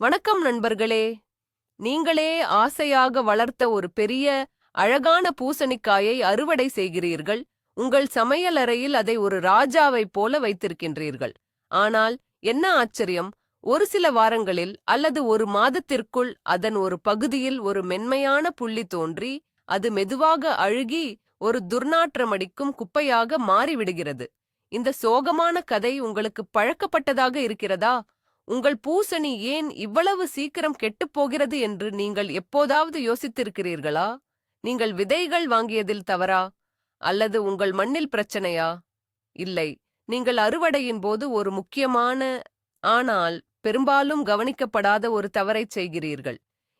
வணக்கம் நண்பர்களே. நீங்களே ஆசையாக வளர்த்த ஒரு பெரிய அழகான பூசணிக்காயை அறுவடை செய்கிறீர்கள். உங்கள் சமையலறையில் அதை ஒரு ராஜாவைப் போல வைத்திருக்கின்றீர்கள். ஆனால் என்ன ஆச்சரியம் ஒரு சில வாரங்களில் அல்லது ஒரு மாதத்திற்குள் அதன் ஒரு பகுதியில் ஒரு மென்மையான புள்ளி தோன்றி அது மெதுவாக அழுகி ஒரு துர்நாற்றமடிக்கும் குப்பையாக மாறிவிடுகிறது. இந்த சோகமான கதை உங்களுக்கு பழக்கப்பட்டதாக இருக்கிறதா? உங்கள் பூசணி ஏன் இவ்வளவு சீக்கிரம் கெட்டுப் போகிறது என்று நீங்கள் எப்போதாவது யோசித்திருக்கிறீர்களா? நீங்கள் விதைகள் வாங்கியதில் தவறா? அல்லது உங்கள் மண்ணில் பிரச்சனையா? இல்லை. நீங்கள் அறுவடையின் போது ஒரு முக்கியமான ஆனால் பெரும்பாலும் கவனிக்கப்படாத ஒரு தவறைச் செய்கிறீர்கள்.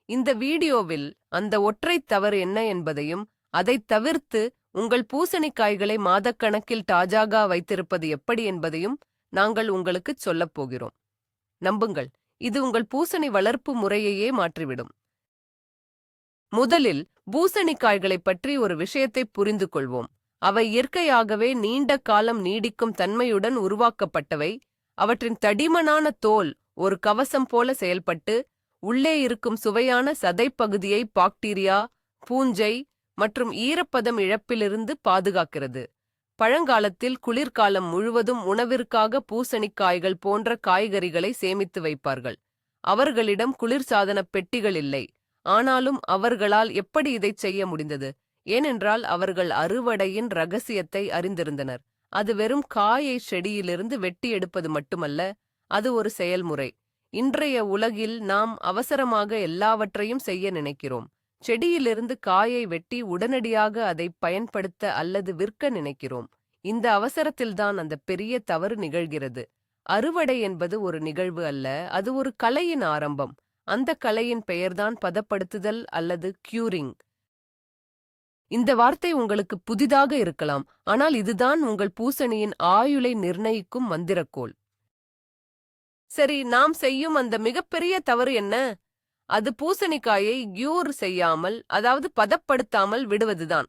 இந்த வீடியோவில் அந்த ஒற்றைத் தவறு என்ன என்பதையும் அதைத் தவிர்த்து உங்கள் பூசணிக்காய்களை மாதக்கணக்கில் டாஜாகா வைத்திருப்பது எப்படி என்பதையும் நாங்கள் உங்களுக்குச் சொல்லப் போகிறோம். நம்புங்கள் இது உங்கள் பூசணி வளர்ப்பு முறையையே மாற்றிவிடும். முதலில் பூசணிக்காய்களைப் பற்றி ஒரு விஷயத்தை புரிந்து கொள்வோம் அவை இயற்கையாகவே நீண்ட காலம் நீடிக்கும் தன்மையுடன் உருவாக்கப்பட்டவை. அவற்றின் தடிமனான தோல் ஒரு கவசம் போல செயல்பட்டு உள்ளே இருக்கும் சுவையான சதைப்பகுதியை பாக்டீரியா பூஞ்சை மற்றும் ஈரப்பதம் இழப்பிலிருந்து பாதுகாக்கிறது. பழங்காலத்தில் குளிர்காலம் முழுவதும் உணவிற்காக பூசணிக்காய்கள் போன்ற காய்கறிகளை சேமித்து வைப்பார்கள். அவர்களிடம் குளிர்சாதனப் பெட்டிகள் இல்லை. ஆனாலும் அவர்களால் எப்படி இதைச் செய்ய முடிந்தது? ஏனென்றால் அவர்கள் அறுவடையின் ரகசியத்தை அறிந்திருந்தனர். அது வெறும் காயை செடியிலிருந்து வெட்டி எடுப்பது மட்டுமல்ல அது ஒரு செயல்முறை. இன்றைய உலகில் நாம் அவசரமாக எல்லாவற்றையும் செய்ய நினைக்கிறோம். செடியிலிருந்து காயை வெட்டி உடனடியாக அதை பயன்படுத்த அல்லது விற்க நினைக்கிறோம். இந்த அவசரத்தில்தான் அந்த பெரிய தவறு நிகழ்கிறது. அறுவடை என்பது ஒரு நிகழ்வு அல்ல அது ஒரு கலையின் ஆரம்பம். அந்த கலையின் பெயர்தான் பதப்படுத்துதல் அல்லது கியூரிங் இந்த வார்த்தை உங்களுக்கு புதிதாக இருக்கலாம் ஆனால் இதுதான் உங்கள் பூசணியின் ஆயுளை நிர்ணயிக்கும் மந்திரக்கோள். சரி நாம் செய்யும் அந்த மிகப்பெரிய தவறு என்ன? அது பூசணிக்காயை கியூர் செய்யாமல் அதாவது பதப்படுத்தாமல் விடுவதுதான்.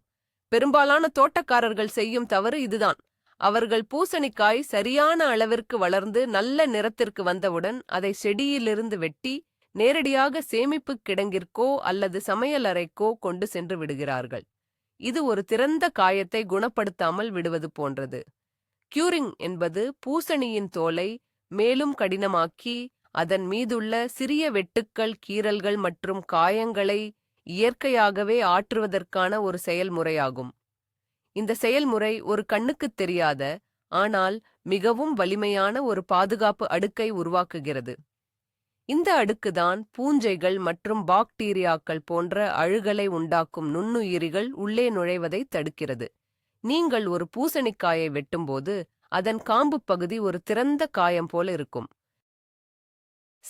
பெரும்பாலான தோட்டக்காரர்கள் செய்யும் தவறு இதுதான். அவர்கள் பூசணிக்காய் சரியான அளவிற்கு வளர்ந்து நல்ல நிறத்திற்கு வந்தவுடன் அதை செடியிலிருந்து வெட்டி நேரடியாக சேமிப்பு கிடங்கிற்கோ அல்லது சமையலறைக்கோ கொண்டு சென்று விடுகிறார்கள். இது ஒரு திறந்த காயத்தை குணப்படுத்தாமல் விடுவது போன்றது. கியூரிங் என்பது பூசணியின் தோலை மேலும் கடினமாக்கி அதன் மீதுள்ள சிறிய வெட்டுக்கள் கீறல்கள் மற்றும் காயங்களை இயற்கையாகவே ஆற்றுவதற்கான ஒரு செயல்முறையாகும். இந்த செயல்முறை ஒரு கண்ணுக்குத் தெரியாத ஆனால் மிகவும் வலிமையான ஒரு பாதுகாப்பு அடுக்கை உருவாக்குகிறது. இந்த அடுக்குதான் பூஞ்சைகள் மற்றும் பாக்டீரியாக்கள் போன்ற அழுகலை உண்டாக்கும் நுண்ணுயிரிகள் உள்ளே நுழைவதை தடுக்கிறது. நீங்கள் ஒரு பூசணிக்காயை வெட்டும்போது அதன் காம்புப் பகுதி ஒரு திறந்த காயம் போல இருக்கும்.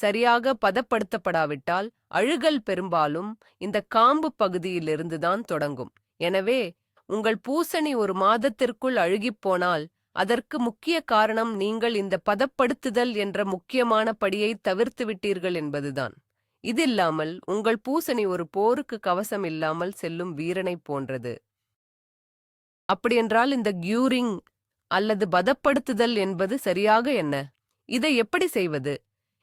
சரியாக பதப்படுத்தப்படாவிட்டால் அழுகல் பெரும்பாலும் இந்த காம்பு பகுதியிலிருந்துதான் தொடங்கும். எனவே உங்கள் பூசணி ஒரு மாதத்திற்குள் அழுகிப்போனால் அதற்கு முக்கிய காரணம் நீங்கள் இந்த பதப்படுத்துதல் என்ற முக்கியமான படியை தவிர்த்து விட்டீர்கள் என்பதுதான். இதில்லாமல் உங்கள் பூசணி ஒரு போருக்கு கவசம் இல்லாமல் செல்லும் வீரனைப் போன்றது. அப்படியென்றால் இந்த கியூரிங் அல்லது பதப்படுத்துதல் என்பது சரியாக என்ன? இதை எப்படி செய்வது?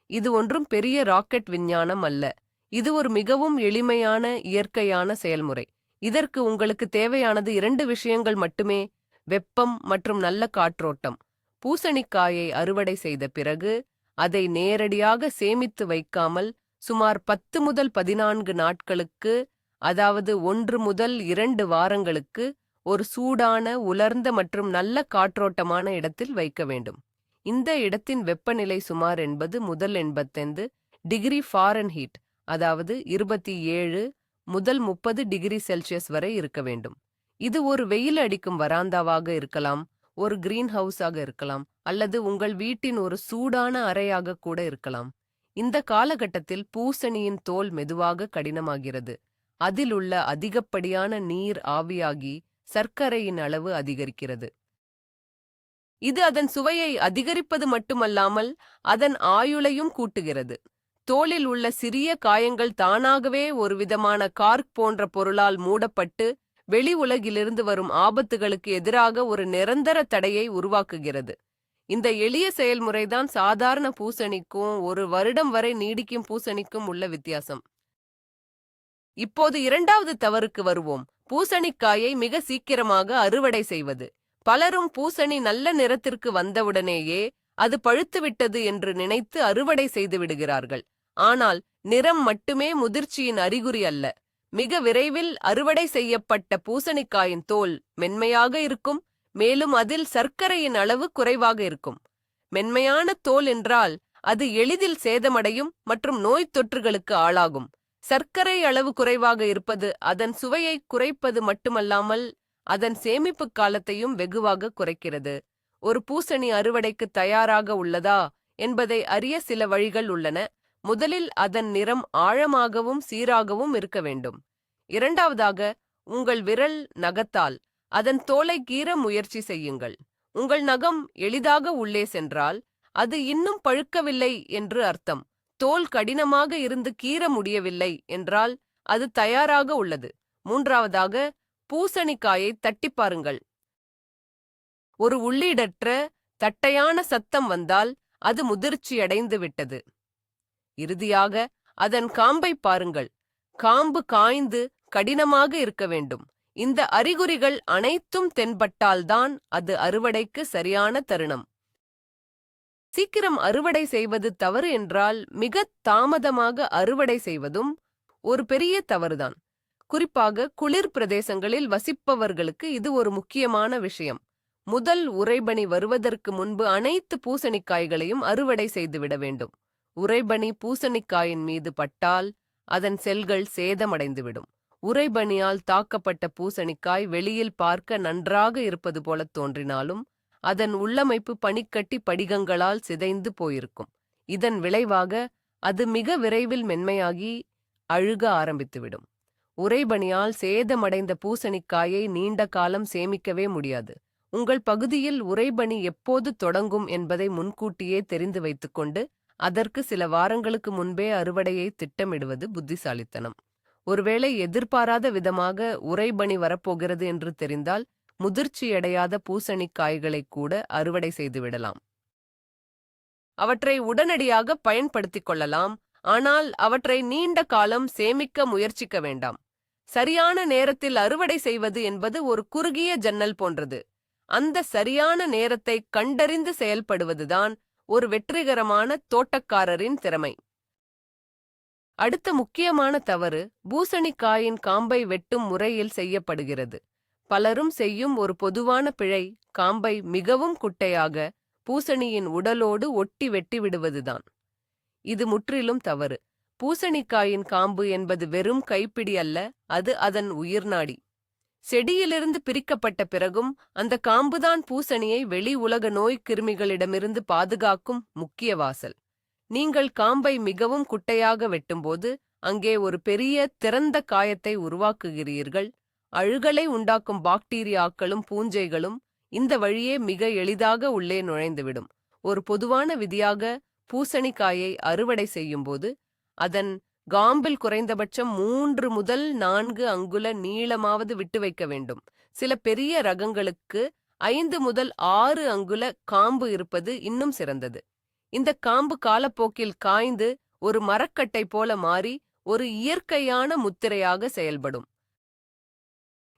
இது ஒன்றும் பெரிய ராக்கெட் விஞ்ஞானம் அல்ல. இது ஒரு மிகவும் எளிமையான இயற்கையான செயல்முறை. இதற்கு உங்களுக்கு தேவையானது இரண்டு விஷயங்கள் மட்டுமே வெப்பம் மற்றும் நல்ல காற்றோட்டம். பூசணிக்காயை அறுவடை செய்த பிறகு அதை நேரடியாக சேமித்து வைக்காமல் சுமார் பத்து முதல் பதினான்கு நாட்களுக்கு அதாவது ஒன்று முதல் இரண்டு வாரங்களுக்கு ஒரு சூடான உலர்ந்த மற்றும் நல்ல காற்றோட்டமான இடத்தில் வைக்க வேண்டும். இந்த இடத்தின் வெப்பநிலை சுமார் எண்பது முதல் எண்பத்தைந்து டிகிரி ஃபாரன்ஹீட் அதாவது இருபத்தி ஏழு முதல் முப்பது டிகிரி செல்சியஸ் வரை இருக்க வேண்டும். இது ஒரு வெயில் அடிக்கும் வராந்தாவாக இருக்கலாம் ஒரு கிரீன் ஹவுஸாக இருக்கலாம் அல்லது உங்கள் வீட்டின் ஒரு சூடான அறையாக கூட இருக்கலாம். இந்த காலகட்டத்தில் பூசணியின் தோல் மெதுவாக கடினமாகிறது. அதில் உள்ள அதிகப்படியான நீர் ஆவியாகி சர்க்கரையின் அளவு அதிகரிக்கிறது. இது அதன் சுவையை அதிகரிப்பது மட்டுமல்லாமல் அதன் ஆயுளையும் கூட்டுகிறது. தோலில் உள்ள சிறிய காயங்கள் தானாகவே ஒரு விதமான கார்க் போன்ற பொருளால் மூடப்பட்டு வெளி உலகிலிருந்து வரும் ஆபத்துகளுக்கு எதிராக ஒரு நிரந்தர தடையை உருவாக்குகிறது. இந்த எளிய செயல்முறைதான் சாதாரண பூசணிக்கும் ஒரு வருடம் வரை நீடிக்கும் பூசணிக்கும் உள்ள வித்தியாசம். இப்போது இரண்டாவது தவறுக்கு வருவோம். பூசணிக்காயை மிக சீக்கிரமாக அறுவடை செய்வது. பலரும் பூசணி நல்ல நிறத்திற்கு வந்தவுடனேயே அது பழுத்துவிட்டது என்று நினைத்து அறுவடை செய்து விடுகிறார்கள். ஆனால் நிறம் மட்டுமே முதிர்ச்சியின் அறிகுறி அல்ல. மிக விரைவில் அறுவடை செய்யப்பட்ட பூசணிக்காயின் தோல் மென்மையாக இருக்கும் மேலும் அதில் சர்க்கரையின் அளவு குறைவாக இருக்கும். மென்மையான தோல் என்றால் அது எளிதில் சேதமடையும் மற்றும் நோய் தொற்றுகளுக்கு ஆளாகும். சர்க்கரை அளவு குறைவாக இருப்பது அதன் சுவையை குறைப்பது மட்டுமல்லாமல் அதன் சேமிப்பு காலத்தையும் வெகுவாக குறைக்கிறது. ஒரு பூசணி அறுவடைக்கு தயாராக உள்ளதா என்பதை அறிய சில வழிகள் உள்ளன. முதலில் அதன் நிறம் ஆழமாகவும் சீராகவும் இருக்க வேண்டும். இரண்டாவதாக உங்கள் விரல் நகத்தால் அதன் தோலை கீற முயற்சி செய்யுங்கள். உங்கள் நகம் எளிதாக உள்ளே சென்றால் அது இன்னும் பழுக்கவில்லை என்று அர்த்தம். தோல் கடினமாக இருந்து கீற முடியவில்லை என்றால் அது தயாராக உள்ளது. மூன்றாவதாக பூசணிக்காயை தட்டிப் பாருங்கள். ஒரு உள்ளீடற்ற தட்டையான சத்தம் வந்தால் அது முதிர்ச்சியடைந்து விட்டது. இறுதியாக அதன் காம்பை பாருங்கள். காம்பு காய்ந்து கடினமாக இருக்க வேண்டும். இந்த அறிகுறிகள் அனைத்தும் தென்பட்டால்தான் அது அறுவடைக்கு சரியான தருணம். சீக்கிரம் அறுவடை செய்வது தவறு என்றால் மிகத் தாமதமாக அறுவடை செய்வதும் ஒரு பெரிய தவறுதான். குறிப்பாக குளிர் பிரதேசங்களில் வசிப்பவர்களுக்கு இது ஒரு முக்கியமான விஷயம். முதல் உறைபனி வருவதற்கு முன்பு அனைத்து பூசணிக்காய்களையும் அறுவடை செய்துவிட வேண்டும். உறைபனி பூசணிக்காயின் மீது பட்டால் அதன் செல்கள் சேதமடைந்துவிடும். உறைபனியால் தாக்கப்பட்ட பூசணிக்காய் வெளியில் பார்க்க நன்றாக இருப்பது போலத் தோன்றினாலும் அதன் உள்ளமைப்பு பனிக்கட்டி படிகங்களால் சிதைந்து போயிருக்கும். இதன் விளைவாக அது மிக விரைவில் மென்மையாகி அழுக ஆரம்பித்துவிடும். உறைபனியால் சேதமடைந்த பூசணிக்காயை நீண்ட காலம் சேமிக்கவே முடியாது. உங்கள் பகுதியில் உறைபனி எப்போது தொடங்கும் என்பதை முன்கூட்டியே தெரிந்து வைத்துக்கொண்டு அதற்கு சில வாரங்களுக்கு முன்பே அறுவடையை திட்டமிடுவது புத்திசாலித்தனம். ஒருவேளை எதிர்பாராத விதமாக உறைபனி வரப்போகிறது என்று தெரிந்தால் முதிர்ச்சியடையாத பூசணிக்காய்களை கூட அறுவடை செய்துவிடலாம் அவற்றை உடனடியாக பயன்படுத்திக் கொள்ளலாம் ஆனால் அவற்றை நீண்ட காலம் சேமிக்க முயற்சிக்க வேண்டாம். சரியான நேரத்தில் அறுவடை செய்வது என்பது ஒரு குறுகிய ஜன்னல் போன்றது. அந்த சரியான நேரத்தை கண்டறிந்து செயல்படுவதுதான் ஒரு வெற்றிகரமான தோட்டக்காரரின் திறமை. அடுத்த முக்கியமான தவறு பூசணிக்காயின் காம்பை வெட்டும் முறையில் செய்யப்படுகிறது. பலரும் செய்யும் ஒரு பொதுவான பிழை காம்பை மிகவும் குட்டையாக பூசணியின் உடலோடு ஒட்டி வெட்டி விடுவதுதான். இது முற்றிலும் தவறு. பூசணிக்காயின் காம்பு என்பது வெறும் கைப்பிடி அல்ல அது அதன் உயிர்நாடி செடியிலிருந்து பிரிக்கப்பட்ட பிறகும் அந்த காம்புதான் பூசணியை வெளி உலக நோய்க் கிருமிகளிடமிருந்து பாதுகாக்கும் முக்கிய வாசல். நீங்கள் காம்பை மிகவும் குட்டையாக வெட்டும்போது அங்கே ஒரு பெரிய திறந்த காயத்தை உருவாக்குகிறீர்கள். அழுகலை உண்டாக்கும் பாக்டீரியாக்களும் பூஞ்சைகளும் இந்த வழியே மிக எளிதாக உள்ளே நுழைந்துவிடும். ஒரு பொதுவான விதியாக பூசணிக்காயை அறுவடை செய்யும்போது அதன் காம்பில் குறைந்தபட்சம் மூன்று முதல் நான்கு அங்குல நீளமாவது விட்டு வைக்க வேண்டும். சில பெரிய ரகங்களுக்கு ஐந்து முதல் ஆறு அங்குல காம்பு இருப்பது இன்னும் சிறந்தது. இந்த காம்பு காலப்போக்கில் காய்ந்து ஒரு மரக்கட்டை போல மாறி ஒரு இயற்கையான முத்திரையாக செயல்படும்.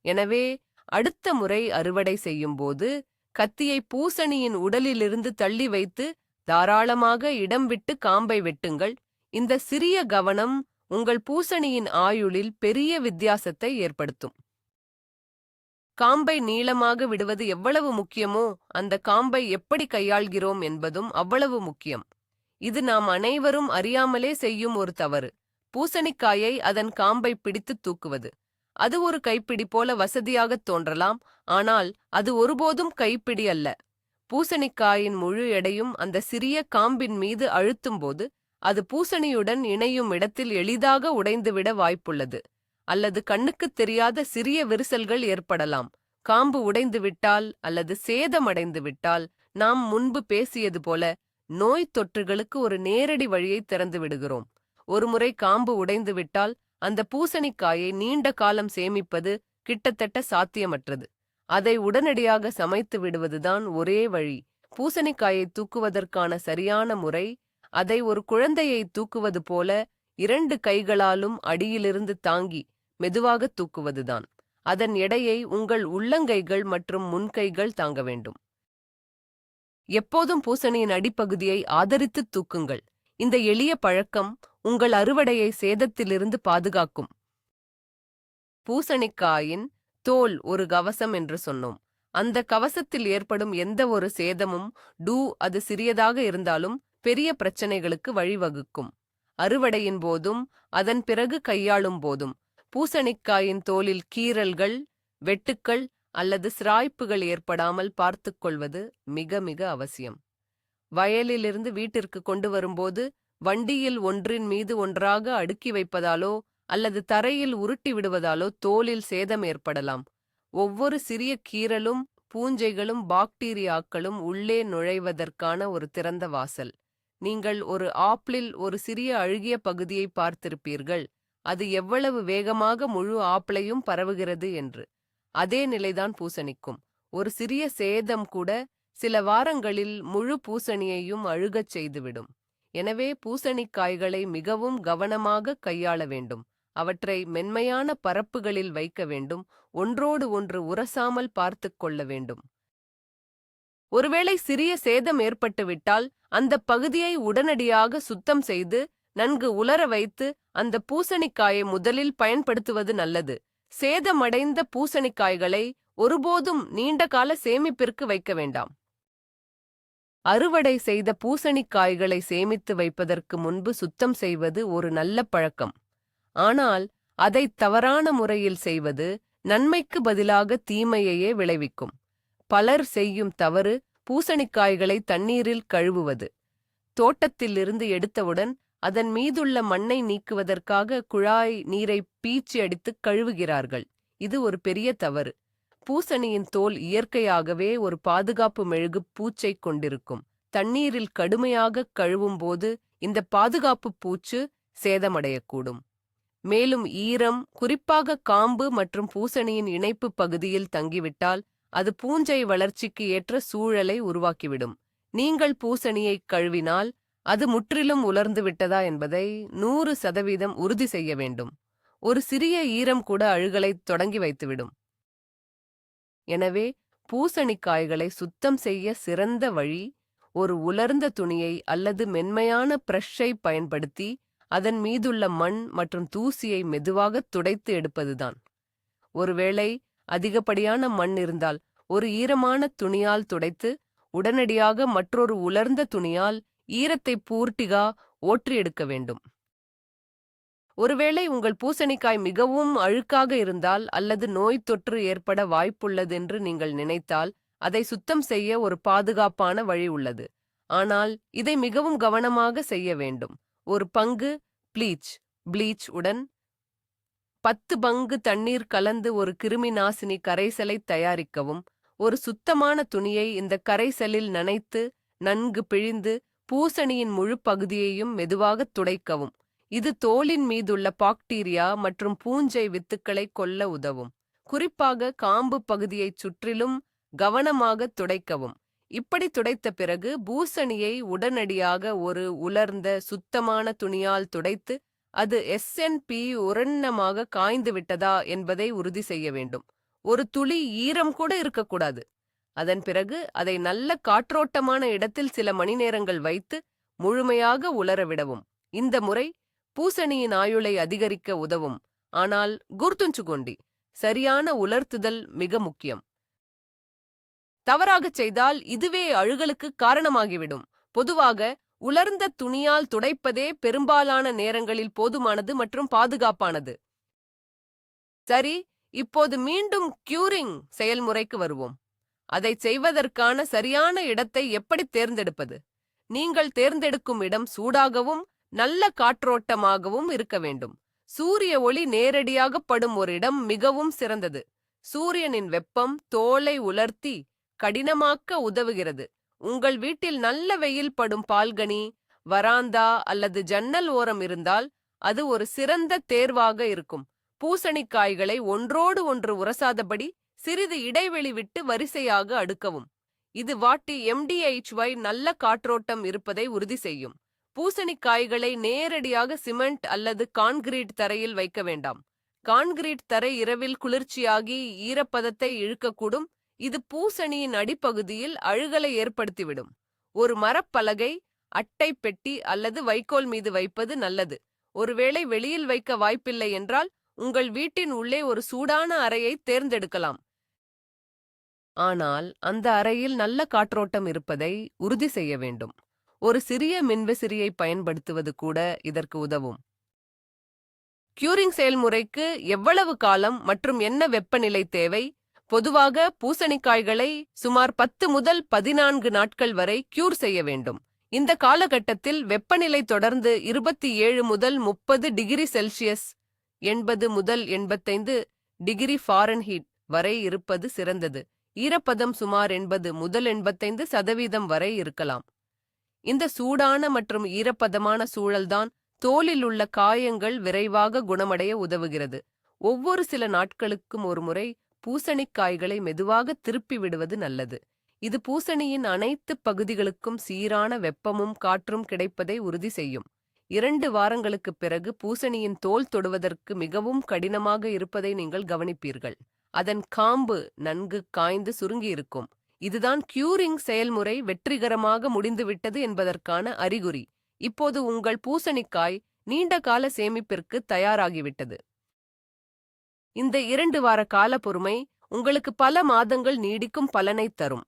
எனவே அடுத்த முறை அறுவடை செய்யும்போது கத்தியை பூசணியின் உடலிலிருந்து தள்ளி வைத்து தாராளமாக இடம் விட்டு காம்பை வெட்டுங்கள். இந்த சிறிய கவனம் உங்கள் பூசணியின் ஆயுளில் பெரிய வித்தியாசத்தை ஏற்படுத்தும். காம்பை நீளமாக விடுவது எவ்வளவு முக்கியமோ அந்த காம்பை எப்படி கையாள்கிறோம் என்பதும் அவ்வளவு முக்கியம். இது நாம் அனைவரும் அறியாமலே செய்யும் ஒரு தவறு. பூசணிக்காயை அதன் காம்பை பிடித்து தூக்குவது. அது ஒரு கைப்பிடி போல வசதியாகத் தோன்றலாம் ஆனால் அது ஒருபோதும் கைப்பிடி அல்ல. பூசணிக்காயின் முழு எடையும் அந்த சிறிய காம்பின் மீது அழுத்தும்போது அது பூசணியுடன் இணையும் இடத்தில் எளிதாக உடைந்துவிட வாய்ப்புள்ளது. அல்லது கண்ணுக்குத் தெரியாத சிறிய விரிசல்கள் ஏற்படலாம். காம்பு உடைந்துவிட்டால் அல்லது சேதமடைந்துவிட்டால் நாம் முன்பு பேசியது போல நோய் தொற்றுகளுக்கு ஒரு நேரடி வழியை திறந்து விடுகிறோம். ஒருமுறை காம்பு உடைந்துவிட்டால் அந்த பூசணிக்காயை நீண்ட காலம் சேமிப்பது கிட்டத்தட்ட சாத்தியமற்றது. அதை உடனடியாக சமைத்து விடுவதுதான் ஒரே வழி. பூசணிக்காயை தூக்குவதற்கான சரியான முறை அதை ஒரு குழந்தையை தூக்குவது போல இரண்டு கைகளாலும் அடியிலிருந்து தாங்கி மெதுவாக தூக்குவதுதான். அதன் எடையை உங்கள் உள்ளங்கைகள் மற்றும் முன்கைகள் தாங்க வேண்டும். எப்போதும் பூசணியின் அடிப்பகுதியை ஆதரித்து தூக்குங்கள். இந்த எளிய பழக்கம் உங்கள் அறுவடையை சேதத்திலிருந்து பாதுகாக்கும். பூசணிக்காயின் தோல் ஒரு கவசம் என்று சொன்னோம். அந்த கவசத்தில் ஏற்படும் எந்த ஒரு சேதமும் டூ அது சிறியதாக இருந்தாலும் பெரிய பிரச்சனைகளுக்கு வழிவகுக்கும். அறுவடையின் போதும் அதன் பிறகு கையாளும் போதும். பூசணிக்காயின் தோலில் கீறல்கள் வெட்டுக்கள் அல்லது சிராய்ப்புகள் ஏற்படாமல் பார்த்துக்கொள்வது மிக மிக அவசியம். வயலிலிருந்து வீட்டிற்கு கொண்டு வரும்போது வண்டியில் ஒன்றின் மீது ஒன்றாக அடுக்கி வைப்பதாலோ அல்லது தரையில் உருட்டி விடுவதாலோ தோலில் சேதம் ஏற்படலாம். ஒவ்வொரு சிறிய கீறலும் பூஞ்சைகளும் பாக்டீரியாக்களும் உள்ளே நுழைவதற்கான ஒரு திறந்த வாசல். நீங்கள் ஒரு ஆப்பிளில் ஒரு சிறிய அழுகிய பகுதியை பார்த்திருப்பீர்கள். அது எவ்வளவு வேகமாக முழு ஆப்பிளையும் பரவுகிறது என்று. அதே நிலைதான் பூசணிக்கும். ஒரு சிறிய சேதம் கூட சில வாரங்களில் முழு பூசணியையும் அழுகச் செய்துவிடும். எனவே பூசணிக்காய்களை மிகவும் கவனமாக கையாள வேண்டும். அவற்றை மென்மையான பரப்புகளில் வைக்க வேண்டும். ஒன்றோடு ஒன்று உரசாமல் பார்த்துக் கொள்ள வேண்டும். ஒருவேளை சிறிய சேதம் ஏற்பட்டுவிட்டால் அந்த பகுதியை உடனடியாக சுத்தம் செய்து நன்கு உலர வைத்து அந்த பூசணிக்காயை முதலில் பயன்படுத்துவது நல்லது. சேதமடைந்த பூசணிக்காய்களை ஒருபோதும் நீண்டகால சேமிப்பிற்கு வைக்க வேண்டாம். அறுவடை செய்த பூசணிக்காய்களை சேமித்து வைப்பதற்கு முன்பு சுத்தம் செய்வது ஒரு நல்ல பழக்கம். ஆனால் அதை தவறான முறையில் செய்வது நன்மைக்கு பதிலாக தீமையையே விளைவிக்கும். பலர் செய்யும் தவறு பூசணிக்காய்களை தண்ணீரில் கழுவுவது. தோட்டத்திலிருந்து எடுத்தவுடன் அதன் மீதுள்ள மண்ணை நீக்குவதற்காக குழாய் நீரை பீச்சி அடித்து கழுவுகிறார்கள். இது ஒரு பெரிய தவறு. பூசணியின் தோல் இயற்கையாகவே ஒரு பாதுகாப்பு மெழுகு பூச்சை கொண்டிருக்கும். தண்ணீரில் கடுமையாக கழுவும்போது இந்த பாதுகாப்பு பூச்சு சேதமடையக்கூடும். மேலும் ஈரம் குறிப்பாக காம்பு மற்றும் பூசணியின் இணைப்பு பகுதியில் தங்கிவிட்டால் அது பூஞ்சை வளர்ச்சிக்கு ஏற்ற சூழலை உருவாக்கிவிடும். நீங்கள் பூசணியை கழுவினால் அது முற்றிலும் உலர்ந்து விட்டதா என்பதை நூறு சதவீதம் உறுதி செய்ய வேண்டும். ஒரு சிறிய ஈரம் கூட அழுகலை தொடங்கி வைத்துவிடும். எனவே பூசணிக்காய்களை சுத்தம் செய்ய சிறந்த வழி ஒரு உலர்ந்த துணியை அல்லது மென்மையான பிரஷை பயன்படுத்தி அதன் மீதுள்ள மண் மற்றும் தூசியை மெதுவாக துடைத்து எடுப்பதுதான். ஒருவேளை அதிகப்படியான மண் இருந்தால் ஒரு ஈரமான துணியால் துடைத்து உடனடியாக மற்றொரு உலர்ந்த துணியால் ஈரத்தை பூர்த்திகா ஓற்றி எடுக்க வேண்டும். ஒருவேளை உங்கள் பூசணிக்காய் மிகவும் அழுக்காக இருந்தால் அல்லது நோய் தொற்று ஏற்பட வாய்ப்புள்ளதென்று நீங்கள் நினைத்தால் அதை சுத்தம் செய்ய ஒரு பாதுகாப்பான வழி உள்ளது. ஆனால் இதை மிகவும் கவனமாக செய்ய வேண்டும். ஒரு பங்கு ப்ளீச் ப்ளீச் உடன் பத்து பங்கு தண்ணீர் கலந்து ஒரு கிருமி நாசினி கரைசலை தயாரிக்கவும். ஒரு சுத்தமான துணியை இந்த கரைசலில் நனைத்து நன்கு பிழிந்து பூசணியின் முழு பகுதியையும் மெதுவாக துடைக்கவும். இது தோலின் மீதுள்ள பாக்டீரியா மற்றும் பூஞ்சை வித்துக்களை கொல்ல உதவும். குறிப்பாக காம்பு பகுதியைச் சுற்றிலும் கவனமாக துடைக்கவும். இப்படி துடைத்த பிறகு பூசணியை உடனடியாக ஒரு உலர்ந்த சுத்தமான துணியால் துடைத்து அது எஸ்என்பி உரண்ணமாக காய்ந்து விட்டதா என்பதை உறுதி செய்ய வேண்டும். ஒரு துளி ஈரம் கூட இருக்கக்கூடாது. அதன் பிறகு அதை நல்ல காற்றோட்டமான இடத்தில் சில மணி நேரங்கள் வைத்து முழுமையாக உலர விடவும். இந்த முறை பூசணியின் ஆயுளை அதிகரிக்க உதவும். ஆனால் குர்துஞ்சுகொண்டி சரியான உலர்த்துதல் மிக முக்கியம். தவறாகச் செய்தால் இதுவே அழுகலுக்கு காரணமாகிவிடும். பொதுவாக உலர்ந்த துணியால் துடைப்பதே பெரும்பாலான நேரங்களில் போதுமானது மற்றும் பாதுகாப்பானது. சரி இப்போது மீண்டும் கியூரிங் செயல்முறைக்கு வருவோம். அதை செய்வதற்கான சரியான இடத்தை எப்படி தேர்ந்தெடுப்பது? நீங்கள் தேர்ந்தெடுக்கும் இடம் சூடாகவும் நல்ல காற்றோட்டமாகவும் இருக்க வேண்டும். சூரிய ஒளி நேரடியாக படும் ஒரு இடம் மிகவும் சிறந்தது. சூரியனின் வெப்பம் தோலை உலர்த்தி கடினமாக்க உதவுகிறது. உங்கள் வீட்டில் நல்ல வெயில் படும் பால்கனி வராந்தா அல்லது ஜன்னல் ஓரம் இருந்தால் அது ஒரு சிறந்த தேர்வாக இருக்கும். பூசணிக்காய்களை ஒன்றோடு ஒன்று உரசாதபடி சிறிது இடைவெளி விட்டு வரிசையாக அடுக்கவும். இது வாட்டி எம்டிஎச்ஒய் நல்ல காற்றோட்டம் இருப்பதை உறுதி செய்யும். பூசணிக்காய்களை நேரடியாக சிமெண்ட் அல்லது கான்கிரீட் தரையில் வைக்க வேண்டாம். கான்கிரீட் தரை இரவில் குளிர்ச்சியாகி ஈரப்பதத்தை இழுக்கக்கூடும். இது பூசணியின் அடிப்பகுதியில் அழுகலை ஏற்படுத்திவிடும். ஒரு மரப்பலகை அட்டை பெட்டி அல்லது வைக்கோல் மீது வைப்பது நல்லது. ஒருவேளை வெளியில் வைக்க வாய்ப்பில்லை என்றால் உங்கள் வீட்டின் உள்ளே ஒரு சூடான அறையை தேர்ந்தெடுக்கலாம். ஆனால் அந்த அறையில் நல்ல காற்றோட்டம் இருப்பதை உறுதி செய்ய வேண்டும். ஒரு சிறிய மின்விசிறியை பயன்படுத்துவது கூட இதற்கு உதவும். கியூரிங் செயல்முறைக்கு எவ்வளவு காலம் மற்றும் என்ன வெப்பநிலை தேவை? பொதுவாக பூசணிக்காய்களை சுமார் பத்து முதல் பதினான்கு நாட்கள் வரை கியூர் செய்ய வேண்டும். இந்த காலகட்டத்தில் வெப்பநிலை தொடர்ந்து இருபத்தி ஏழு முதல் முப்பது டிகிரி செல்சியஸ் எண்பது முதல் எண்பத்தைந்து டிகிரி ஃபாரன்ஹீட் வரை இருப்பது சிறந்தது. ஈரப்பதம் சுமார் எண்பது முதல் எண்பத்தைந்து சதவீதம் வரை இருக்கலாம். இந்த சூடான மற்றும் ஈரப்பதமான சூழல்தான் தோலில் உள்ள காயங்கள் விரைவாக குணமடைய உதவுகிறது. ஒவ்வொரு சில நாட்களுக்கும் ஒருமுறை பூசணிக்காய்களை மெதுவாக திருப்பி விடுவது நல்லது. இது பூசணியின் அனைத்து பகுதிகளுக்கும் சீரான வெப்பமும் காற்றும் கிடைப்பதை உறுதி செய்யும். இரண்டு வாரங்களுக்குப் பிறகு பூசணியின் தோல் தொடுவதற்கு மிகவும் கடினமாக இருப்பதை நீங்கள் கவனிப்பீர்கள். அதன் காம்பு நன்கு காய்ந்து சுருங்கியிருக்கும். இதுதான் கியூரிங் செயல்முறை வெற்றிகரமாக முடிந்துவிட்டது என்பதற்கான அறிகுறி. இப்போது உங்கள் பூசணிக்காய் நீண்ட கால சேமிப்பிற்கு தயாராகிவிட்டது. இந்த இரண்டு வார கால பொறுமை உங்களுக்கு பல மாதங்கள் நீடிக்கும் பலனைத் தரும்.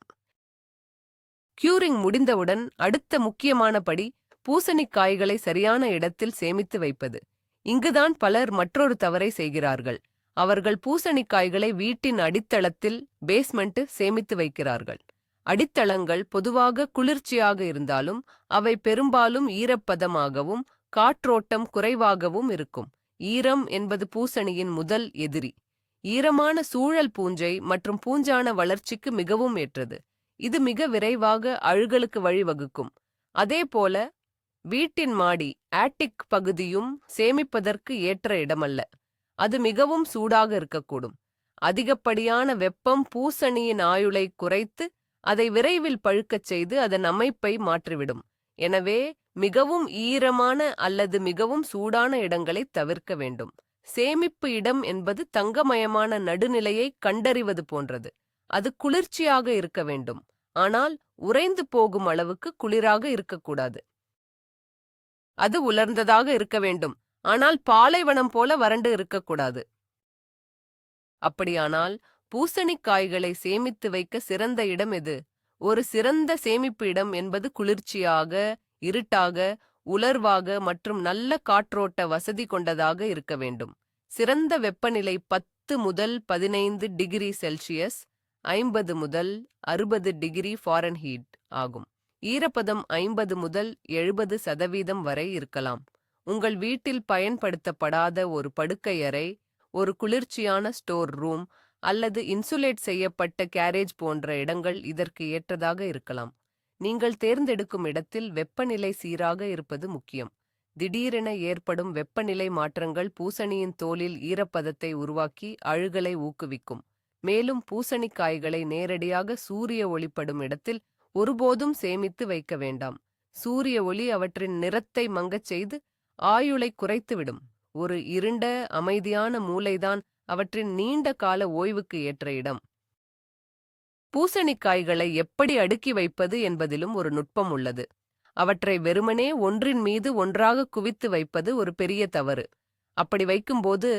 கியூரிங் முடிந்தவுடன் அடுத்த முக்கியமான படி பூசணிக்காய்களை சரியான இடத்தில் சேமித்து வைப்பது. இங்குதான் பலர் மற்றொரு தவறை செய்கிறார்கள். அவர்கள் பூசணிக்காய்களை வீட்டின் அடித்தளத்தில் பேஸ்மெண்ட் சேமித்து வைக்கிறார்கள். அடித்தளங்கள் பொதுவாக குளிர்ச்சியாக இருந்தாலும் அவை பெரும்பாலும் ஈரப்பதமாகவும் காற்றோட்டம் குறைவாகவும் இருக்கும். ஈரம் என்பது பூசணியின் முதல் எதிரி. ஈரமான சூழல் பூஞ்சை மற்றும் பூஞ்சான வளர்ச்சிக்கு மிகவும் ஏற்றது. இது மிக விரைவாக அழுகலுக்கு வழிவகுக்கும். அதேபோல வீட்டின் மாடி ஆட்டிக் பகுதியும் சேமிப்பதற்கு ஏற்ற இடமல்ல. அது மிகவும் சூடாக இருக்கக்கூடும். அதிகப்படியான வெப்பம் பூசணியின் ஆயுளை குறைத்து அதை விரைவில் பழுக்கச் செய்து அதன் அமைப்பை மாற்றிவிடும். எனவே மிகவும் ஈரமான அல்லது மிகவும் சூடான இடங்களை தவிர்க்க வேண்டும். சேமிப்பு இடம் என்பது தங்கமயமான நடுநிலையை கண்டறிவது போன்றது. அது குளிர்ச்சியாக இருக்க வேண்டும். ஆனால் உறைந்து போகும் அளவுக்கு குளிராக இருக்கக்கூடாது. அது உலர்ந்ததாக இருக்க வேண்டும். ஆனால் பாலைவனம் போல வறண்டு இருக்கக்கூடாது. அப்படியானால் பூசணிக்காய்களை சேமித்து வைக்க சிறந்த இடம் எது? ஒரு சிறந்த சேமிப்பு இடம் என்பது குளிர்ச்சியாக இருட்டாக உலர்வாக மற்றும் நல்ல காற்றோட்ட வசதி கொண்டதாக இருக்க வேண்டும். சிறந்த வெப்பநிலை பத்து முதல் பதினைந்து டிகிரி செல்சியஸ் ஐம்பது முதல் அறுபது டிகிரி ஃபாரன்ஹீட் ஆகும். ஈரப்பதம் ஐம்பது முதல் எழுபது சதவீதம் வரை இருக்கலாம். உங்கள் வீட்டில் பயன்படுத்தப்படாத ஒரு படுக்கையறை ஒரு குளிர்ச்சியான ஸ்டோர் ரூம் அல்லது இன்சுலேட் செய்யப்பட்ட கேரேஜ் போன்ற இடங்கள் இதற்கு ஏற்றதாக இருக்கலாம். நீங்கள் தேர்ந்தெடுக்கும் இடத்தில் வெப்பநிலை சீராக இருப்பது முக்கியம். திடீரென ஏற்படும் வெப்பநிலை மாற்றங்கள் பூசணியின் தோலில் ஈரப்பதத்தை உருவாக்கி அழுகலை ஊக்குவிக்கும். மேலும் பூசணிக்காய்களை நேரடியாக சூரிய ஒளிப்படும் இடத்தில் ஒருபோதும் சேமித்து வைக்க வேண்டாம். சூரிய ஒளி அவற்றின் நிறத்தை மங்கச் செய்து ஆயுளை குறைத்துவிடும். ஒரு இருண்ட அமைதியான மூலைதான் அவற்றின் நீண்ட கால ஓய்வுக்கு ஏற்ற இடம். பூசணிக்காய்களை எப்படி அடுக்கி வைப்பது என்பதிலும் ஒரு நுட்பம் உள்ளது. அவற்றை வெறுமனே ஒன்றின் மீது ஒன்றாக குவித்து வைப்பது ஒரு பெரிய தவறு. அப்படி வைக்கும்போது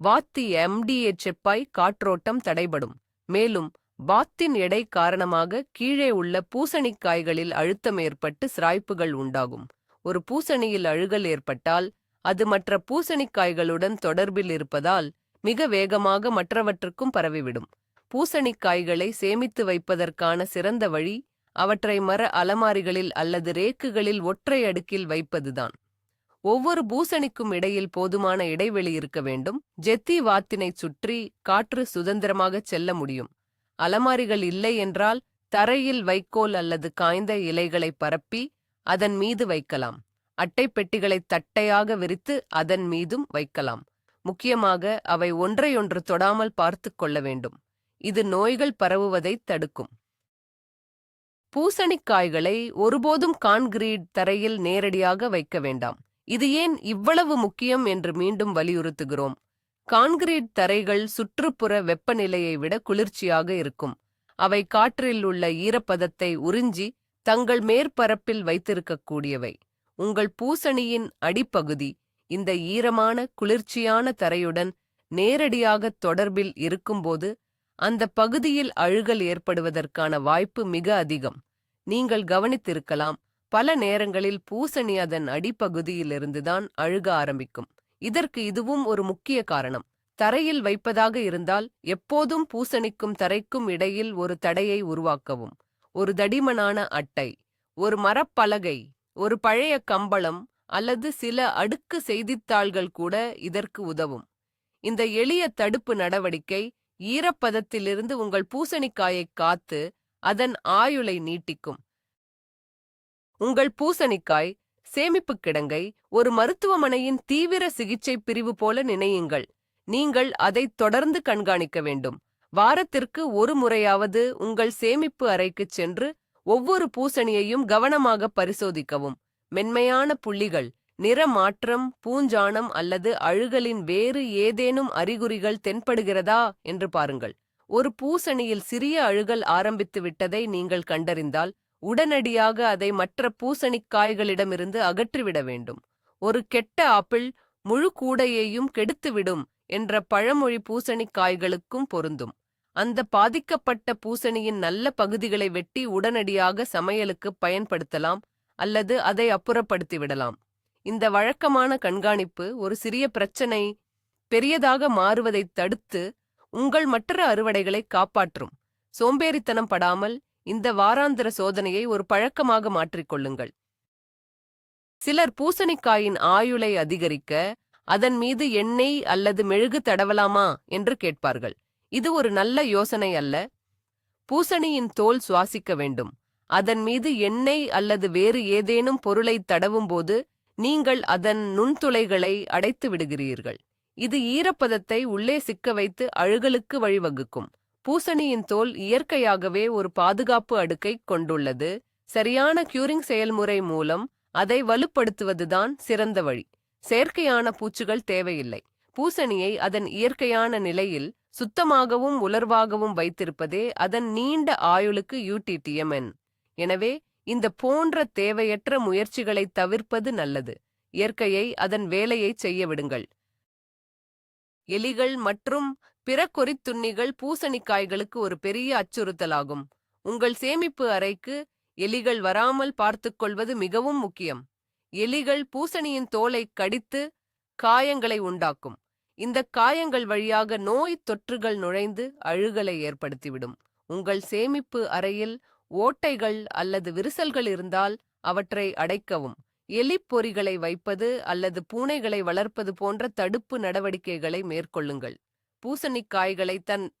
வாத்தி எம்டிஏ செப்பாய் காற்றோட்டம் தடைபடும். மேலும் பாத்தின் எடை காரணமாக கீழே உள்ள பூசணிக்காய்களில் அழுத்தம் ஏற்பட்டு சிராய்ப்புகள் உண்டாகும். ஒரு பூசணியில் அழுகல் ஏற்பட்டால் அது மற்ற பூசணிக்காய்களுடன் தொடர்பில் இருப்பதால் மிக வேகமாக மற்றவற்றுக்கும் பரவிவிடும். பூசணிக்காய்களை சேமித்து வைப்பதற்கான சிறந்த வழி அவற்றை மர அலமாரிகளில் அல்லது ரேக்குகளில் ஒற்றை அடுக்கில் வைப்பதுதான். ஒவ்வொரு பூசணிக்கும் இடையில் போதுமான இடைவெளி இருக்க வேண்டும். ஜெத்தி வாத்தினைச் சுற்றி காற்று சுதந்திரமாகச் செல்ல முடியும். அலமாரிகள் இல்லை என்றால் தரையில் வைக்கோல் அல்லது காய்ந்த இலைகளை பரப்பி அதன் மீது வைக்கலாம். அட்டை பெட்டிகளை தட்டையாக விரித்து அதன் மீதும் வைக்கலாம். முக்கியமாக அவை ஒன்றையொன்று தொடாமல் பார்த்துக் கொள்ள வேண்டும். இது நோய்கள் பரவுவதைத் தடுக்கும். பூசணிக்காய்களை ஒருபோதும் கான்கிரீட் தரையில் நேரடியாக வைக்க வேண்டாம். இது ஏன் இவ்வளவு முக்கியம் என்று மீண்டும் வலியுறுத்துகிறோம். கான்கிரீட் தரைகள் சுற்றுப்புற வெப்பநிலையை விட குளிர்ச்சியாக இருக்கும். அவை காற்றில் உள்ள ஈரப்பதத்தை உறிஞ்சி தங்கள் மேற்பரப்பில் வைத்திருக்கக்கூடியவை. உங்கள் பூசணியின் அடிப்பகுதி இந்த ஈரமான குளிர்ச்சியான தரையுடன் நேரடியாக தொடர்பில் இருக்கும்போது அந்த பகுதியில் அழுகல் ஏற்படுவதற்கான வாய்ப்பு மிக அதிகம். நீங்கள் கவனித்திருக்கலாம் பல நேரங்களில் பூசணி அதன் அடிப்பகுதியிலிருந்துதான் அழுக ஆரம்பிக்கும். இதற்கு இதுவும் ஒரு முக்கிய காரணம். தரையில் வைப்பதாக இருந்தால் எப்போதும் பூசணிக்கும் தரைக்கும் இடையில் ஒரு தடையை உருவாக்கவும். ஒரு தடிமனான அட்டை ஒரு மரப்பலகை ஒரு பழைய கம்பளம் அல்லது சில அடுக்கு செய்தித்தாள்கள் கூட இதற்கு உதவும். இந்த எளிய தடுப்பு நடவடிக்கை ஈரப்பதத்திலிருந்து உங்கள் பூசணிக்காயை காத்து அதன் ஆயுளை நீட்டிக்கும். உங்கள் பூசணிக்காய் சேமிப்புக் கிடங்கை ஒரு மருத்துவமனையின் தீவிர சிகிச்சை பிரிவு போல நினையுங்கள். நீங்கள் அதைத் தொடர்ந்து கண்காணிக்க வேண்டும். வாரத்திற்கு ஒரு முறையாவது உங்கள் சேமிப்பு அறைக்குச் சென்று ஒவ்வொரு பூசணியையும் கவனமாக பரிசோதிக்கவும். மென்மையான புள்ளிகள். நிற மாற்றம் பூஞ்சாணம் அல்லது அழுகலின் வேறு ஏதேனும் அறிகுறிகள் தென்படுகிறதா என்று பாருங்கள். ஒரு பூசணியில் சிறிய அழுகல் ஆரம்பித்து விட்டதை நீங்கள் கண்டறிந்தால் உடனடியாக அதை மற்ற பூசணிக்காய்களிடமிருந்து அகற்றிவிட வேண்டும். ஒரு கெட்ட ஆப்பிள் முழு கூடையையும் கெடுத்துவிடும் என்ற பழமொழி பூசணிக்காய்களுக்கும் பொருந்தும். அந்த பாதிக்கப்பட்ட பூசணியின் நல்ல பகுதிகளை வெட்டி உடனடியாக சமையலுக்கு பயன்படுத்தலாம் அல்லது அதை அப்புறப்படுத்திவிடலாம். இந்த வழக்கமான கண்காணிப்பு ஒரு சிறிய பிரச்சனை பெரியதாக மாறுவதைத் தடுத்து உங்கள் மற்ற அறுவடைகளை காப்பாற்றும். சோம்பேறித்தனம் படாமல் இந்த வாராந்திர சோதனையை ஒரு பழக்கமாக மாற்றிக்கொள்ளுங்கள் சிலர் பூசணிக்காயின் ஆயுளை அதிகரிக்க அதன் மீது எண்ணெய் அல்லது மெழுகு தடவலாமா என்று கேட்பார்கள். இது ஒரு நல்ல யோசனை அல்ல. பூசணியின் தோல் சுவாசிக்க வேண்டும். அதன் மீது எண்ணெய் அல்லது வேறு ஏதேனும் பொருளை தடவும்போது நீங்கள் அதன் நுண்துளைகளை அடைத்து விடுகிறீர்கள். இது ஈரப்பதத்தை உள்ளே சிக்க வைத்து அழுகலுக்கு வழிவகுக்கும். பூசணியின் தோல் இயற்கையாகவே ஒரு பாதுகாப்பு அடுக்கை கொண்டுள்ளது. சரியான கியூரிங் செயல்முறை மூலம் அதை வலுப்படுத்துவதுதான் சிறந்த வழி. செயற்கையான பூச்சுகள் தேவையில்லை. பூசணியை அதன் இயற்கையான நிலையில் சுத்தமாகவும் உலர்வாகவும் வைத்திருப்பதே அதன் நீண்ட ஆயுளுக்கு யூடிடிஎம்என் எனவே இந்த போன்ற தேவையற்ற முயற்சிகளை தவிர்ப்பது நல்லது. இயற்கையை அதன் வேலையை செய்ய விடுங்கள். எலிகள் மற்றும் பிற கொறித்துண்ணிகள் பூசணிக்காய்களுக்கு ஒரு பெரிய அச்சுறுத்தலாகும். உங்கள் சேமிப்பு அறைக்கு எலிகள் வராமல் பார்த்துக்கொள்வது மிகவும் முக்கியம். எலிகள் பூசணியின் தோலை கடித்து காயங்களை உண்டாக்கும். இந்த காயங்கள் வழியாக நோய் தொற்றுகள் நுழைந்து அழுகலை ஏற்படுத்திவிடும். உங்கள் சேமிப்பு அறையில் ஓட்டைகள் அல்லது விரிசல்கள் இருந்தால் அவற்றை அடைக்கவும். எலிப்பொறிகளை வைப்பது அல்லது பூனைகளை வளர்ப்பது போன்ற தடுப்பு நடவடிக்கைகளை மேற்கொள்ளுங்கள். பூசணிக்காய்களை தன்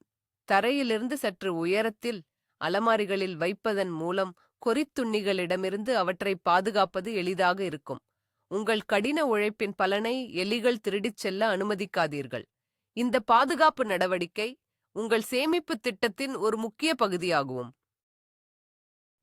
தரையிலிருந்து சற்று உயரத்தில் அலமாரிகளில் வைப்பதன் மூலம் கொறித்துண்ணிகளிடமிருந்து அவற்றை பாதுகாப்பது எளிதாக இருக்கும். உங்கள் கடின உழைப்பின் பலனை எலிகள் திருடிச் செல்ல அனுமதிக்காதீர்கள். இந்த பாதுகாப்பு நடவடிக்கை உங்கள் சேமிப்பு திட்டத்தின் ஒரு முக்கிய பகுதியாகும்.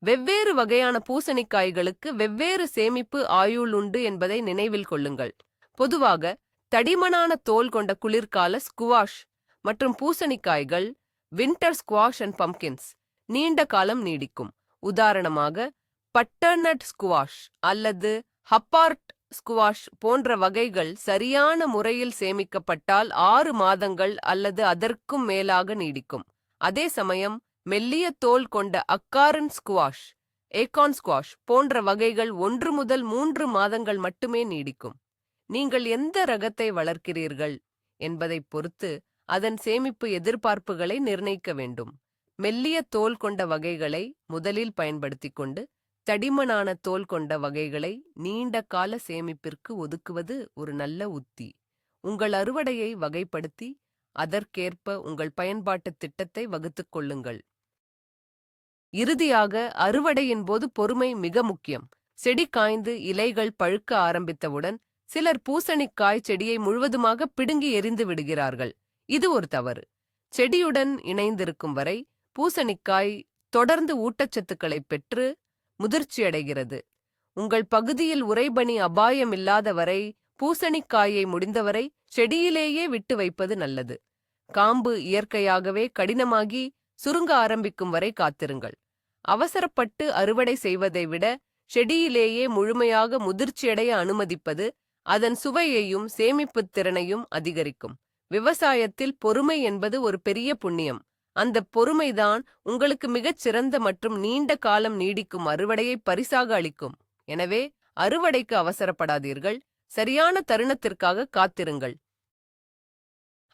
வெவ்வேறு வகையான பூசணிக்காய்களுக்கு வெவ்வேறு சேமிப்பு ஆயுள் உண்டு என்பதை நினைவில் கொள்ளுங்கள். பொதுவாக தடிமனான தோல் கொண்ட குளிர்கால ஸ்குவாஷ் மற்றும் பூசணிக்காய்கள் வின்டர் ஸ்குவாஷ் அண்ட் பம்கின்ஸ் நீண்ட காலம் நீடிக்கும். உதாரணமாக பட்டர்னட் ஸ்குவாஷ் அல்லது ஹப்பார்ட் ஸ்குவாஷ் போன்ற வகைகள் சரியான முறையில் சேமிக்கப்பட்டால் ஆறு மாதங்கள் அல்லது அதற்கும் மேலாக நீடிக்கும். அதே சமயம் மெல்லிய தோல் கொண்ட அக்காரன் ஸ்குவாஷ் ஏகான் ஸ்குவாஷ் போன்ற வகைகள் ஒன்று முதல் மூன்று மாதங்கள் மட்டுமே நீடிக்கும். நீங்கள் எந்த ரகத்தை வளர்க்கிறீர்கள் என்பதைப் பொறுத்து அதன் சேமிப்பு எதிர்பார்ப்புகளை நிர்ணயிக்க வேண்டும். மெல்லிய தோல் கொண்ட வகைகளை முதலில் பயன்படுத்திக் கொண்டு தடிமனான தோல் கொண்ட வகைகளை நீண்ட கால சேமிப்பிற்கு ஒதுக்குவது ஒரு நல்ல உத்தி. உங்கள் அறுவடையை வகைப்படுத்தி அதற்கேற்ப உங்கள் பயன்பாட்டுத் திட்டத்தை வகுத்துக் கொள்ளுங்கள். இறுதியாக அறுவடையின் போது பொறுமை மிக முக்கியம். செடி காய்ந்து இலைகள் பழுக்க ஆரம்பித்தவுடன் சிலர் பூசணிக்காய் செடியை முழுவதுமாக பிடுங்கி எறிந்து விடுகிறார்கள். இது ஒரு தவறு. செடியுடன் இணைந்திருக்கும் வரை பூசணிக்காய் தொடர்ந்து ஊட்டச்சத்துக்களைப் பெற்று முதிர்ச்சியடைகிறது. உங்கள் பகுதியில் உறைபனி அபாயம் இல்லாத வரை பூசணிக்காயை முடிந்தவரை செடியிலேயே விட்டு வைப்பது நல்லது. காம்பு இயற்கையாகவே கடினமாகி சுருங்க ஆரம்பிக்கும் வரை காத்திருங்கள். அவசரப்பட்டு அறுவடை செய்வதை விட செடியிலேயே முழுமையாக முதிர்ச்சியடைய அனுமதிப்பது அதன் சுவையையும் சேமிப்புத் திறனையும் அதிகரிக்கும். விவசாயத்தில் பொறுமை என்பது ஒரு பெரிய புண்ணியம். அந்த பொறுமைதான் உங்களுக்கு மிகச் சிறந்த மற்றும் நீண்ட காலம் நீடிக்கும் அறுவடையை பரிசாக அளிக்கும். எனவே அறுவடைக்கு அவசரப்படாதீர்கள். சரியான தருணத்திற்காக காத்திருங்கள்.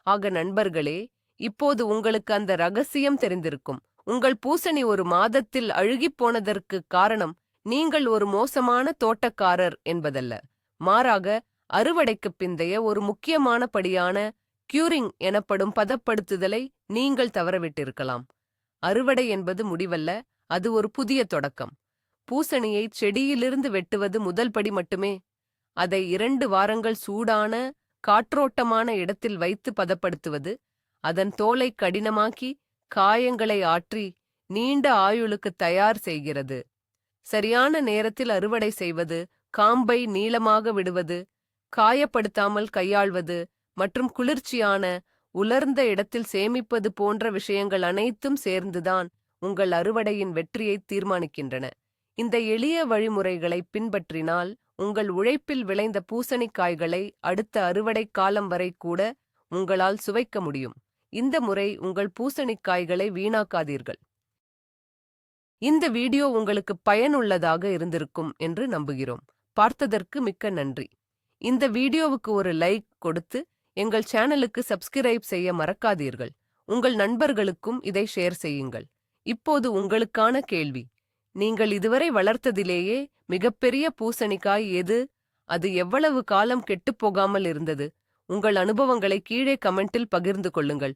ஆக நண்பர்களே இப்போது உங்களுக்கு அந்த ரகசியம் தெரிந்திருக்கும். உங்கள் பூசணி ஒரு மாதத்தில் அழுகிப் போனதற்கு காரணம் நீங்கள் ஒரு மோசமான தோட்டக்காரர் என்பதல்ல. மாறாக அறுவடைக்குப் பிந்தைய ஒரு முக்கியமான படியான கியூரிங் எனப்படும் பதப்படுத்துதலை நீங்கள் தவறவிட்டிருக்கலாம். அறுவடை என்பது முடிவல்ல அது ஒரு புதிய தொடக்கம். பூசணியை செடியிலிருந்து வெட்டுவது முதல் படி மட்டுமே. அதை இரண்டு வாரங்கள் சூடான காற்றோட்டமான இடத்தில் வைத்து பதப்படுத்துவது அதன் தோலை கடினமாக்கி காயங்களை ஆற்றி நீண்ட ஆயுளுக்கு தயார் செய்கிறது. சரியான நேரத்தில் அறுவடை செய்வது காம்பை நீளமாக விடுவது காயப்படுத்தாமல் கையாள்வது மற்றும் குளிர்ச்சியான உலர்ந்த இடத்தில் சேமிப்பது போன்ற விஷயங்கள் அனைத்தும் சேர்ந்துதான் உங்கள் அறுவடையின் வெற்றியை தீர்மானிக்கின்றன. இந்த எளிய வழிமுறைகளை பின்பற்றினால் உங்கள் உழைப்பில் விளைந்த பூசணிக்காய்களை அடுத்த அறுவடை காலம் வரை கூட உங்களால் சுவைக்க முடியும். இந்த முறை உங்கள் பூசணிக்காய்களை வீணாக்காதீர்கள். இந்த வீடியோ உங்களுக்கு பயனுள்ளதாக இருந்திருக்கும் என்று நம்புகிறோம். பார்த்ததற்கு மிக்க நன்றி. இந்த வீடியோவுக்கு ஒரு லைக் கொடுத்து எங்கள் சேனலுக்கு சப்ஸ்கிரைப் செய்ய மறக்காதீர்கள். உங்கள் நண்பர்களுக்கும் இதை ஷேர் செய்யுங்கள். இப்போது உங்களுக்கான கேள்வி. நீங்கள் இதுவரை வளர்த்ததிலேயே மிகப்பெரிய பூசணிக்காய் எது? அது எவ்வளவு காலம் கெட்டுப் போகாமல் இருந்தது? உங்கள் அனுபவங்களை கீழே கமெண்டில் பகிர்ந்து கொள்ளுங்கள்.